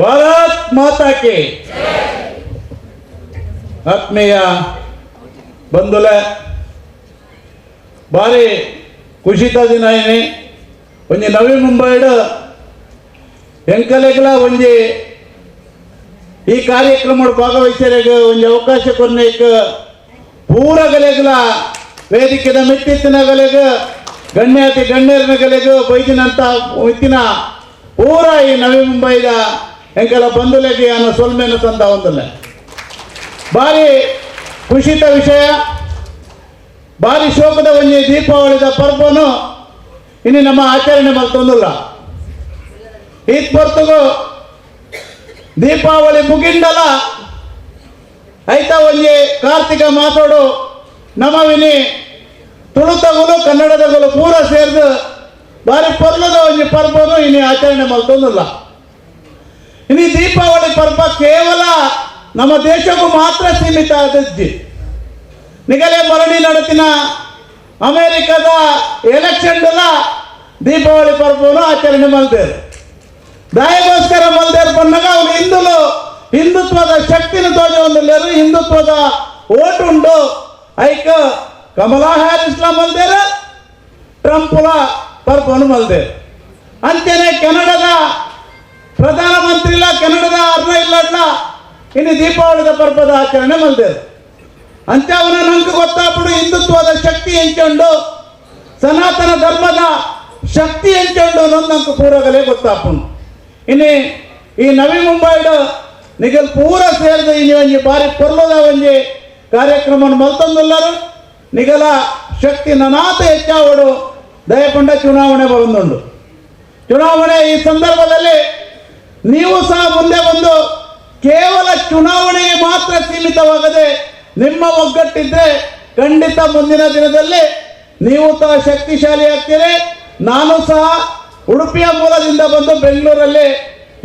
ಭಾರತ್ ಮಾತಾಕೆ. ಆತ್ಮೀಯ ಬಂಧುಲ, ಭಾರಿ ಖುಷಿತ ದಿನ ಏನಿ. ಒಂಜಿ ನವಿ ಮುಂಬೈಡ್ ಎಂಕಲೆಗ್ಲ ಒಂಜಿ ಈ ಕಾರ್ಯಕ್ರಮ ಭಾಗವಹಿಸಲಿಗ ಒಂದು ಅವಕಾಶ ಕೊರ್ನೇಕ್ ಪೂರಗಲೆಗ್ಲ ವೇದಿಕೆದ ಮಿತ್ತಿತ್ತಿನಗಲೆಗ ಗಣ್ಯಾತಿ ಗಣ್ಯರ್ನಗಲೆಗ ಬೈದಿನಂತ ಮಿತ್ತಿನ ಪೂರ ಈ ನವಿ ಮುಂಬೈದ ಎಂಕಲ ಬಂಧುಲೆಗೆ ಅನ್ನ ಸೊಲ್ಮೆನ ತಂದ ಒಂದಲ್ಲೇ ಭಾರಿ ಖುಷಿತ ವಿಷಯ. ಭಾರಿ ಶೋಕದ ಒಂಜಿ ದೀಪಾವಳಿದ ಪರ್ವನು ಇನ್ನು ನಮ್ಮ ಆಚರಣೆ ಮಲ್ತೊಂದಿಲ್ಲ ಈತ್ ಹೊರ್ತುಗು ದೀಪಾವಳಿ ಮುಗಿಂಡಲ ಐತ ಒಂಜಿ ಕಾರ್ತಿಕ ಮಾತಾಡು ನಮವಿನಿ ತುಳುತಗುಲು ಕನ್ನಡದಗುಲು ಪೂರ ಸೇರಿದು ಬಾರಿ ಪರ್ಲದ ಒಂಜಿ ಪರ್ವನು ಇನ್ನು ಆಚರಣೆ ಮಲ್ತೊಂದಿಲ್ಲ ಇನ್ನು ದೀಪಾವಳಿ ಪರ್ವ ಕೇವಲ ನಮ್ಮ ದೇಶಕ್ಕೂ ಮಾತ್ರ ಸೀಮಿತ ಆದದ್ದು ನಿಗಲೇ ಮರಳಿ ನಡತಿನ ಅಮೇರಿಕದ ಎಲೆಕ್ಷನ್ಲ ದೀಪಾವಳಿ ಪರ್ವನು ಆಚರಣೆ ಮಲ್ದೇರು ದಾಯಗೋಸ್ಕರ ಮಲ್ದೇರು ಬಂದಾಗ ಅವ್ರು ಹಿಂದುಲು ಹಿಂದುತ್ವದ ಶಕ್ತಿನ ತೋಜ ಒಂದಿಲ್ಲರು ಹಿಂದುತ್ವದ ಓಟ್ ಉಂಡು ಐಕ ಕಮಲಾ ಹ್ಯಾರಿಸ್ಲ ಮಲ್ದೇರು ಟ್ರಂಪುಲ ಪರ್ವನು ಮಲ್ದೇರು ಅಂತೆಯೇ ಅರ್ಣ ಇಲ್ಲಣ್ಣ ಇನ್ನು ದೀಪಾವಳಿದ ಪರ್ಪದ ಆಚರಣೆ ಮಲ್ದೇರು ಅಂತ ಅವನ ನಂಗೆ ಗೊತ್ತಾಗ್ಬಿಡು, ಹಿಂದುತ್ವದ ಶಕ್ತಿ ಹೆಂಚಂಡು ಸನಾತನ ಧರ್ಮದ ಶಕ್ತಿ ನಂದಂಕು ನಂಗೆ ಪೂರಗಲೇ ಗೊತ್ತಾಪುಂಡು ಇನ್ನು ಈ ನವಿ ಮುಂಬೈಡ್ ನಿಗಲ್ ಪೂರ ಸೇರಿದ ಇನ್ನು ಒಂಜಿ ಬಾರಿ ಪೊರ್ಲದ ಒಂಜಿ ಕಾರ್ಯಕ್ರಮವನ್ನು ಮಲ್ತೊಂದುಲ್ಲರು. ನಿಗಲ ಶಕ್ತಿ ನನಾತ ಹೆಚ್ಚಾವಡು ದಯಪಂಡ ಚುನಾವಣೆ ಬರುಂದುಂಡು ಚುನಾವಣೆ ಈ ಸಂದರ್ಭದಲ್ಲಿ ನೀವು ಸಹ ಮುಂದೆ ಬಂದು ಕೇವಲ ಚುನಾವಣೆಗೆ ಮಾತ್ರ ಸೀಮಿತವಾಗದೆ ನಿಮ್ಮ ಒಗ್ಗಟ್ಟಿದ್ರೆ ಖಂಡಿತ ಮುಂದಿನ ದಿನದಲ್ಲಿ ನೀವು ಸಹ ಶಕ್ತಿಶಾಲಿ ಆಗ್ತೀರಿ. ನಾನು ಸಹ ಉಡುಪಿಯ ಮೂಲದಿಂದ ಬಂದು ಬೆಂಗಳೂರಲ್ಲಿ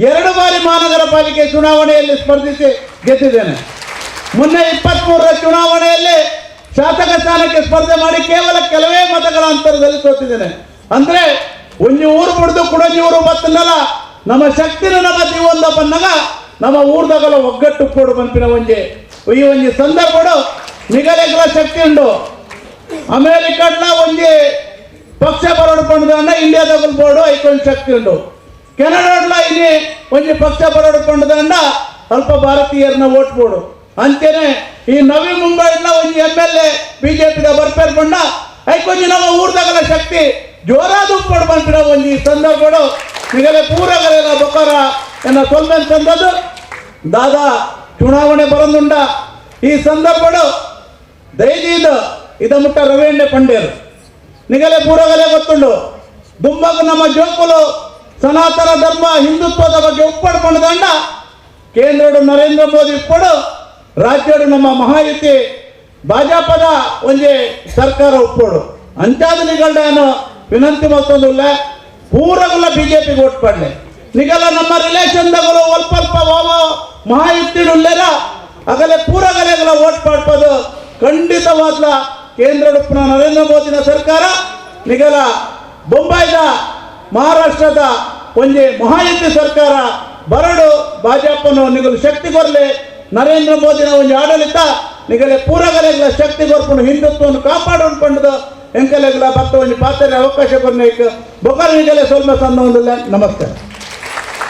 ಎರಡು ಬಾರಿ ಮಹಾನಗರ ಪಾಲಿಕೆ ಚುನಾವಣೆಯಲ್ಲಿ ಸ್ಪರ್ಧಿಸಿ ಗೆದ್ದಿದ್ದೇನೆ. ಮೊನ್ನೆ ಇಪ್ಪತ್ಮೂರರ ಚುನಾವಣೆಯಲ್ಲಿ ಶಾಸಕ ಸ್ಥಾನಕ್ಕೆ ಸ್ಪರ್ಧೆ ಮಾಡಿ ಕೇವಲ ಕೆಲವೇ ಮತಗಳ ಅಂತರದಲ್ಲಿ ಸೋತಿದ್ದೇನೆ. ಅಂದ್ರೆ ಒಂದು ಊರು ಬಿಡ್ದು ಕುಡಂಜಿ ಊರು ಬತ್ತನಲ್ಲ ನಮ್ಮ ಶಕ್ತಿನ ನಮ್ಮ ಜೀವಂದ ಬಂದಾಗ ನಮ್ಮ ಊರ್ದಾಗಲ ಒಗ್ಗಟ್ಟು ಕೊಡು ಬಂಪಿನ ಒಂಜಿ, ಈ ಒಂಜಿ ಸಂದರ್ಭಡು ನಿಗಲೆಗಳ ಶಕ್ತಿ ಉಂಡು. ಅಮೇರಿಕಡ್ಲ ಒಂಜಿ ಪಕ್ಷ ಬರೋಡು ಪಂಡದನ್ನ ಇಂಡಿಯಾದಾಗ ಬೋರ್ಡು ಐಕೊಂದು ಶಕ್ತಿ ಉಂಡು. ಕೆನಡಾಡ್ಲ ಇಲ್ಲಿ ಒಂಜಿ ಪಕ್ಷ ಬರೋಡು ಪಂಡದನ್ನ ಅಲ್ಪ ಭಾರತೀಯರನ್ನ ಓಟ್ ಬೋಡು ಅಂತೇನೆ ಈ ನವಿ ಮುಂಬೈಡ್ಲ ಒಂಜಿ ಎಂ ಎಲ್ ಎ ಬಿಜೆಪಿದ ಬರ್ಪೇರ್ ಪಂಡ ಐಕೊಂಜಿ ನಮ್ಮ ಊರ್ದಾಗಲ ಶಕ್ತಿ ಜೋರಾದ ಉಪ್ಪಡು ಒಂದು ಒಂಜಿ ಸಂದರ್ಭಡು ನಿಗಲೆ ಪೂರಗಲೆಲ್ಲ ಬೊಕ್ಕರ. ಎನ್ನ ಸೊಲ್ಮೆನ್ ತಂದದ್ದು? ದಾದಾ, ಚುನಾವಣೆ ಬರಂದುಂಡ. ಈ ಸಂದರ್ಭಡು ದಯದೀದು ಇದ ಮುಟ್ಟ ರವೀಂದ್ರ ಪಂಡ್ಯರು. ನಿಗಲೆ ಪೂರಗಲೆ ಗೊತ್ತುಂಡು. ದುಂಬಗ ನಮ್ಮ ಜೋಕುಲು ಸನಾತನ ಧರ್ಮ ಹಿಂದುತ್ವದ ಬಗ್ಗೆ ಉಪ್ಪಡ್ಕೊಂಡು ದಂಡ ಕೇಂದ್ರಡು ನರೇಂದ್ರ ಮೋದಿ ಉಪ್ಪಡು, ರಾಜ್ಯಡು ನಮ್ಮ ಮಹಾಯುತಿ ಭಾಜಪದ ಒಂಜಿ ಸರ್ಕಾರ ಉಪ್ಪೋಡು. ಅಂಚಾದ ನಿಗಲ್ಡನು ವಿನಂತಿ ಮತ್ತೊಂದುಲ್ಲ ಪೂರಗುಲ ಬಿಜೆಪಿಗೆ ಓಟ್ ಪಡ್ಲೆ ನಿಗಲ ನಮ್ಮ ರಿಲೇಷನ್ದಗಳು ಅಲ್ಪ ಅಲ್ಪ ಓವ ಮಹಾಯುತಿಡುಲ್ಲೆರ ಅಗಲೆ ಪೂರಗಲೆಗಳ ಓಟ್ ಪಡ್ಪದು ಖಂಡಿತವಾದ್ಲ ಕೇಂದ್ರ ನರೇಂದ್ರ ಮೋದಿನ ಸರ್ಕಾರ, ನಿಗಲ ಬೊಂಬೈದ ಮಹಾರಾಷ್ಟ್ರದ ಒಂಜಿ ಮಹಾಯುತಿ ಸರ್ಕಾರ ಬರಡು ಭಾಜಪನು ನಿಗಲು ಶಕ್ತಿ ಬರಲಿ ನರೇಂದ್ರ ಮೋದಿನ ಒಂದು ಆಡಳಿತ ನಿಗಲೆ ಪೂರಗಲೆಗಳ ಶಕ್ತಿ ಬರ್ಕೊಂಡು ಹಿಂದುತ್ವವನ್ನು ಕಾಪಾಡೋಣ ಪಂಡದು ಎಂಕಲೆಗಳ ಭಕ್ತ ಒಂದು ಪಾತ್ರೆ ಅವಕಾಶ ಕೊರ್ನೇಕ್ ಬೊಕರ್ ನಿಗಲೆ ಸ್ವಲ್ಪ ಸಂದ ನಮಸ್ಕಾರ.